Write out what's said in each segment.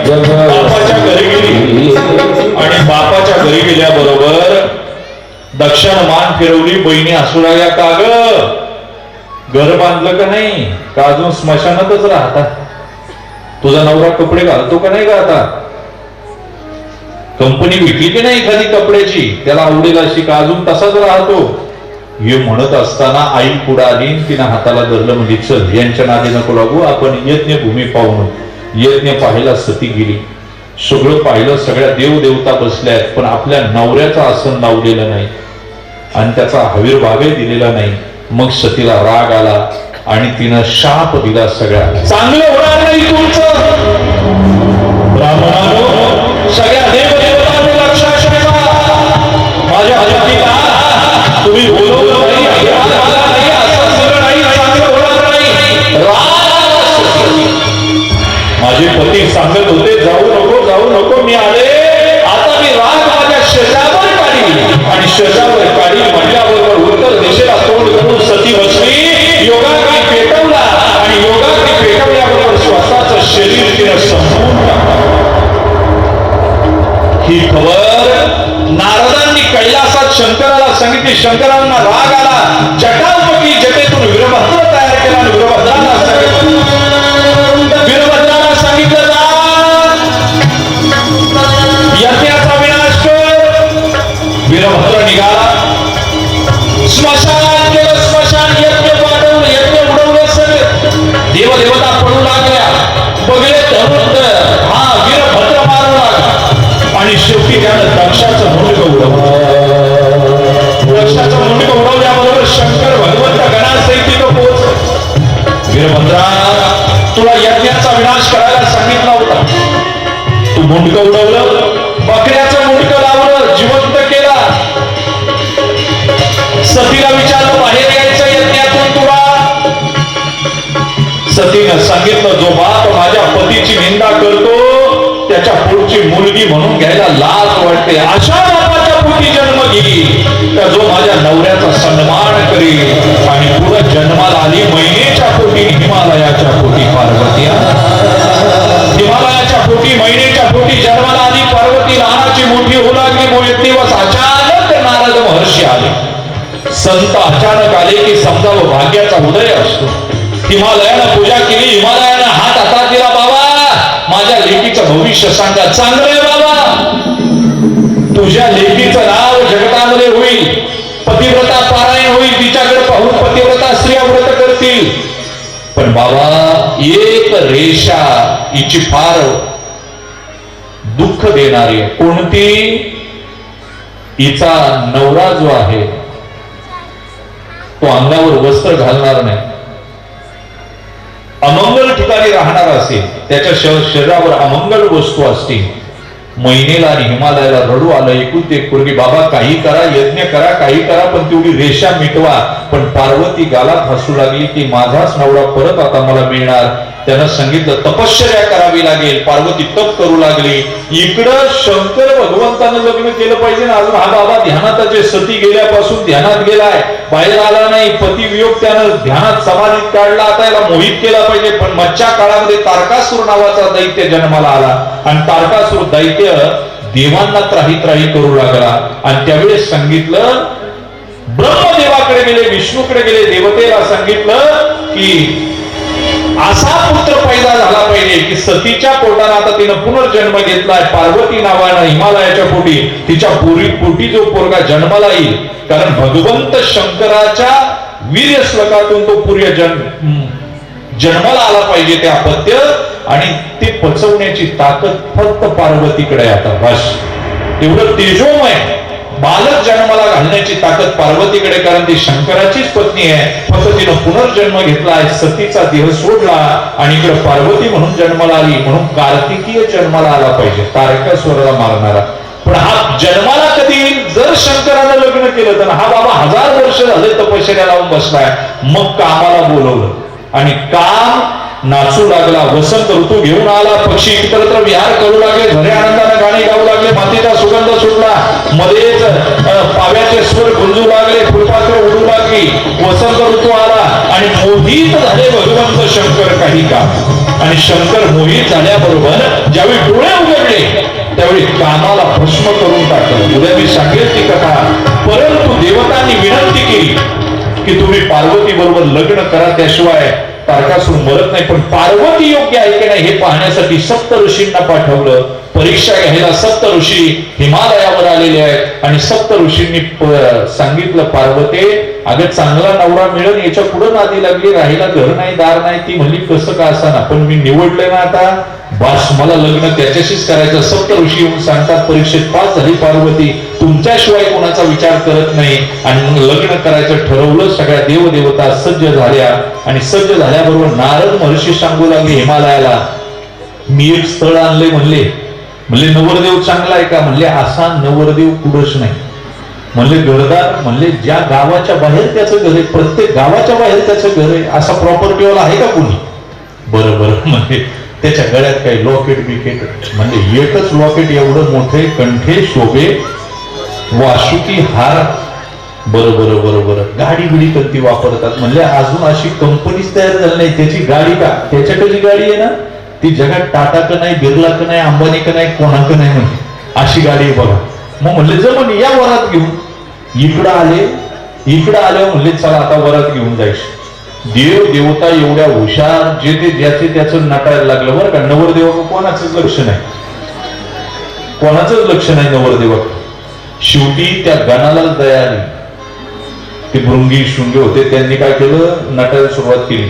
बापाच्या घरी गेली. आणि बापाच्या घरी गेल्याबरोबर दक्षिण मान फिरवली बहिणी असू लागल्या का ग? घर बांधलं का नाही? का अजून स्मशानातच राहता? तुझा नवरा कपडे घालतो का नाही का आता? कंपनी विकली की नाही एखादी कपड्याची? त्याला आवडेल अशी का अजून तसाच राहतो? हे म्हणत असताना आई पुढे आली तिनं हाताला धरलं म्हणजे चल यांच्या नादी नको लागू आपण यज्ञ भूमी पाहून यज्ञ पाहायला सती गेली. सगळं पाहिलं सगळ्या देव देवता बसल्या आहेत पण आपल्या नवऱ्याचं आसन लावलेलं नाही. आणि त्याचा हवीरभागही दिलेला नाही. मग सतीला राग आला आणि तिनं शाप दिला सगळ्या चांगलं होणार नाही तुमचं. सगळ्या शंकरांना राग आला. जटापटी जटेतून वीरभद्र तयार केला आणि वीरभद्राला सांगितलं वीरभद्रांना सांगितलं यज्ञाचा विनाश कर. वीरभद्र निघाला. स्मशान केलं स्मशान यज्ञ पाठवलं यज्ञ उडवले सगळे. देवदेवता पडू लागल्या. बघले धरून हा वीरभद्र मारू लागला आणि शेवटी त्यानं दक्षाचं मुंडक उडवलं. शंकर भगवंत गणासहित तिथं पोहोच वीरभद्रा तुला यज्ञाचा विनाश करायला सांगितला होता. तू मुंडक उडवलं बकऱ्याचं मुंडक लावलं जिवंत केला. सतीला विचारलं बाहेर यायचं यज्ञातून तुला? सतीनं सांगितलं जो बाप माझ्या पतीची निंदा करतो त्याच्या पुढची मुलगी म्हणून घ्यायला लाज वाटते. अशा बापाच्या जन्म घेईल. तर जो माझ्या नवऱ्याचा सन्मान करेल आणि पुढे जन्माला आली महिनेच्या पोटी हिमालयाच्या पोटी पार्वती. हिमालयाच्या पोटी महिनेच्या पोटी जन्माला आली पार्वती. लहानाची मोठी होऊ लागली मुळे दिवस अचानक नारद महर्षी आले. संत अचानक आले की समजावं भाग्याचा उदय असतो. हिमालयानं पूजा केली हिमालयानं हात हातात दिला बाबा माझ्या लेकीचं भविष्य सांगा चांगलं आहे बाबा. तुझ्या लेकीचं नाव जगतामध्ये होईल. पतिव्रता पारायण होईल. तिच्याकडे पाहून पतिव्रता स्त्रिया व्रत करतील. पण बाबा एक रेषा हिची फार दुःख देणारी आहे. कोणती? हिचा नवरा जो आहे तो अंगावर वस्त्र घालणार नाही. अमंगल ठिकाणी राहणार असेल. त्याच्या शरीरावर अमंगल वस्तू असतील. महिनेला आणि हिमालयाला रडू आलं एकूण ते पूर्वी बाबा काही करा यज्ञ करा काही करा पण तेवढी रेषा मिटवा. पण पार्वती गालात हसू लागली की माझाच नवरा परत आता मला मिळणार. त्यानं सांगितलं तपश्चर्या करावी लागेल. पार्वती तप करू लागली. इकडं शंकर भगवंतानं लग्न केलं पाहिजे ना अजून हा बाबा ध्यानात सती गेल्यापासून ध्यानात गेलाय. बाहेर आला नाही पती वियोग त्यानं ध्यानात समाधीत काढला. आता याला मोहित केला पाहिजे पण मच्छा काळामध्ये तारकासूर नावाचा दैत्य जन्माला आला. आणि तारकासूर दैत्य देवांना त्राही त्राही करू लागला. आणि त्यावेळेस सांगितलं ब्रह्मदेवाकडे गेले विष्णूकडे गेले देवतेला सांगितलं की असा पुत्र पैदा झाला पाहिजे की सतीच्या पोटाला आता तिनं पुनर्जन्म घेतलाय पार्वती नावानं हिमालयाच्या पोटी तिच्या पोरी पोटी जो पोरगा जन्माला येईल. कारण भगवंत शंकराच्या वीर्य श्लोकातून तो पूर्य जन्म जन्माला आला पाहिजे ते अपत्य आणि ते पचवण्याची ताकद फक्त पार्वतीकडे आता. बस. एवढं तेजोमय बालक जन्माला घालण्याची ताकद पार्वतीकडे कारण ती शंकराचीच पत्नी आहे. फक्त तिनं पुनर्जन्म घेतलाय सतीचा देह सोडला आणि इकडे पार्वती म्हणून जन्माला आली म्हणून कार्तिकीय जन्माला आला पाहिजे. तारकास्वराला मारणारा. पण हा जन्माला कधी येईल? जर शंकरानं लग्न केलं तर हा बाबा हजार वर्ष झाले तपश्चर्या लावून बसलाय. मग कामाला बोलवलं. आणि काम नाचू लागला? वसंत ऋतू घेऊन आला पक्षी इतरत्र विहार करू लागले घरे आनंदाने गाणी गाऊ लागले मातीचा सुगंध सुटला मध्येच पाव्याचे स्वर गुंजू लागले फुलपात्र उडू लागली वसंत ऋतू आला आणि मोहित झाले भगवंत शंकर काही का आणि शंकर मोहित झाल्याबरोबर ज्यावेळी डोळे उघडले त्यावेळी कामाला भस्म करून टाकलं. उद्या मी सांगेल ती कथा. परंतु देवतांनी विनंती केली की तुम्ही पार्वती बरोबर लग्न करा त्याशिवाय तारकासूर मरत नाही. पण पार्वती योग्य आहे की नाही हे पाहण्यासाठी सप्त ऋषींना पाठवलं. परीक्षा घ्यायला सप्त ऋषी हिमालयावर आलेले आहेत. आणि सप्त ऋषींनी सांगितलं पार्वते अगं चांगला नवरा मिळेल याच्यापुढे नादी लागली राहिला घर नाही दार नाही. ती म्हणली कसं का असा ना पण मी निवडले ना आता. बस मला लग्न त्याच्याशीच करायचं सप्त ऋषी येऊन सांगतात परीक्षेत पास झाली पार्वती. तुमच्याशिवाय कोणाचा विचार करत नाही. आणि मग लग्न करायचं ठरवलं सगळ्या देवदेवता सज्ज झाल्या. आणि सज्ज झाल्याबरोबर नारद महर्षी सांगू लागले हिमालयाला मी एक स्थळ आणले म्हणले. म्हणले नवरदेव चांगला आहे का? म्हणले असा नवरदेव कुठंच नाही. म्हणले घरदार म्हणले ज्या गावाच्या बाहेर त्याचं घर आहे प्रत्येक गावाच्या बाहेर त्याचं घर आहे असा प्रॉपर्टीवाला आहे का कोणी? बरं बरं म्हणजे त्याच्या गळ्यात काही लॉकेट बिकेट म्हणजे एकच लॉकेट एवढं मोठे कंठे शोभे वासुकी हार. बरोबर बरोबर गाडी बिडी कधी वापरतात? म्हणजे अजून अशी कंपनीच तयार झाली नाही. त्याची गाडी का? त्याच्याकडची गाडी आहे ना ती जगात टाटा का नाही बिर्ला का नाही अंबानी का नाही कोणाक नाही म्हणजे अशी गाडी आहे बघा. मग म्हणले जमन या वरात घेऊन. इकडं आले इकडं आल्यावर म्हणले चला आता वरात घेऊन जायचं देव देवता एवढ्या हुशार जे ते ज्याचे त्याचं नटायला लागलं. बरं का नवरदेवा कोणाचंच लक्ष नाही. कोणाचंच लक्ष नाही नवरदेवा शेवटी त्या गणालाच दया आली. ते भृंगी शृंगे होते त्यांनी काय केलं? नटायला सुरुवात केली.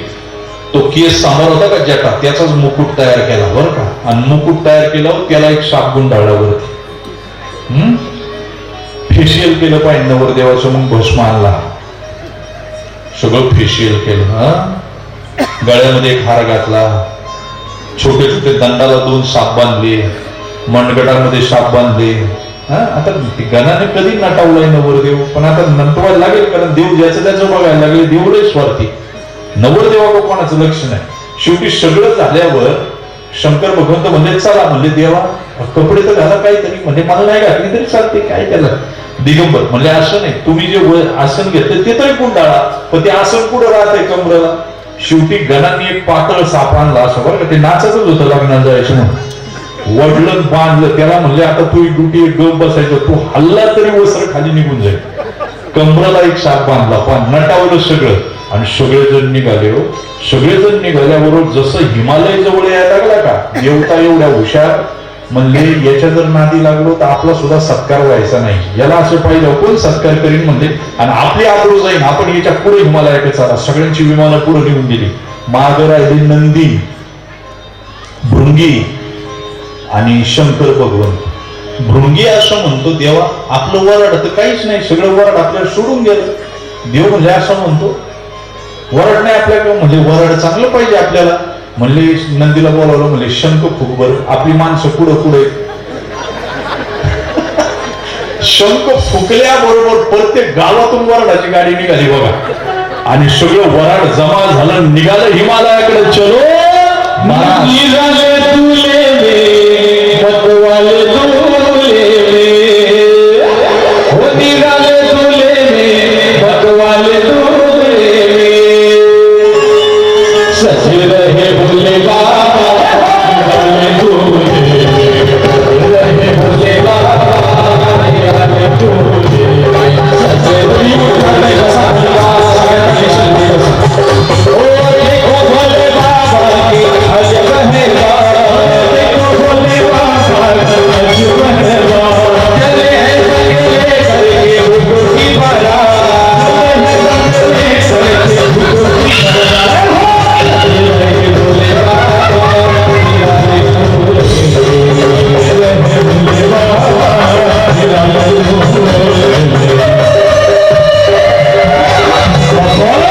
तो केस सांभाळ होता का जटा त्याचाच मुकुट तयार केला बरं का? आणि मुकुट तयार केला त्याला एक शाप गुंडाळला वरती. हम्म फेशियल केलं पाहिजे नवरदेवाचं मग भस्म आणला. सगळं फेशियल केलं हा? गळ्यामध्ये एक हार घातला. छोटे छोटे दंडाला दोन साप बांधले. मनगटामध्ये साप बांधले. हा आता गणाने कधी नटावलाय नवरदेव? पण आता नटवायला लागेल कारण देव ज्याचं त्याचं बघायला लागेल देव स्वार्थी नवरदेवा कोणाचं लक्ष नाही. शेवटी सगळं झाल्यावर शंकर भगवंत म्हणजे चला म्हणजे देवा कपडे तर घाला काहीतरी. म्हणजे मला नाही घातली तरी चालते काय त्याला? दिगंबर म्हणजे असं नाही तुम्ही जे व- आसन घेतलं ते तरी गुंडाळा पण ते आसन कुठं राहतंय कमरेला शेवटी गणांनी एक पातळ साप आणला असं बरं का? ते नाचतच होतं लग्नाला जायचं म्हणून. वडलं बांधलं त्याला म्हणले आता तू एक ड्युटी एक गप बसायचं. तू हल्ला तरी वस्त्र खाली निघून जाईल कमराला एक साप बांधला पण नटावलं सगळं. आणि सगळेजण निघाले हो. सगळेजण निघाल्याबरोबर जसं हिमालय जवळ यायला लागला का? देवता एवढ्या हुशार. म्हणले याच्या जर नादी लागलो तर आपला सुद्धा सत्कार व्हायचा नाही. याला असं पाहिजे कोण सत्कार करीन? म्हणले आणि आपली आबरू जाईन. आपण याच्यापुढे हिमालयाकडे चाला. सगळ्यांची विमानं पुढे निघून गेली. माग राहिली नंदी भृंगी आणि शंकर भगवंत. भृंगी असं म्हणतो देवा आपलं वरड तर काहीच नाही सगळं वरड आपल्याला सोडून गेलं. देव म्हणजे असं म्हणतो वरड नाही आपल्याकडे. म्हणजे वरड चांगलं पाहिजे आपल्याला. म्हणले नंदीला बोलावलं म्हणले शंख फुक बरं आपली माणसं पुढं पुढे शंख फुकल्याबरोबर प्रत्येक गावातून वरडाची गाडी निघाली बघा. आणि सगळं वराड जमा झालं निघालं हिमालयाकडे. चलो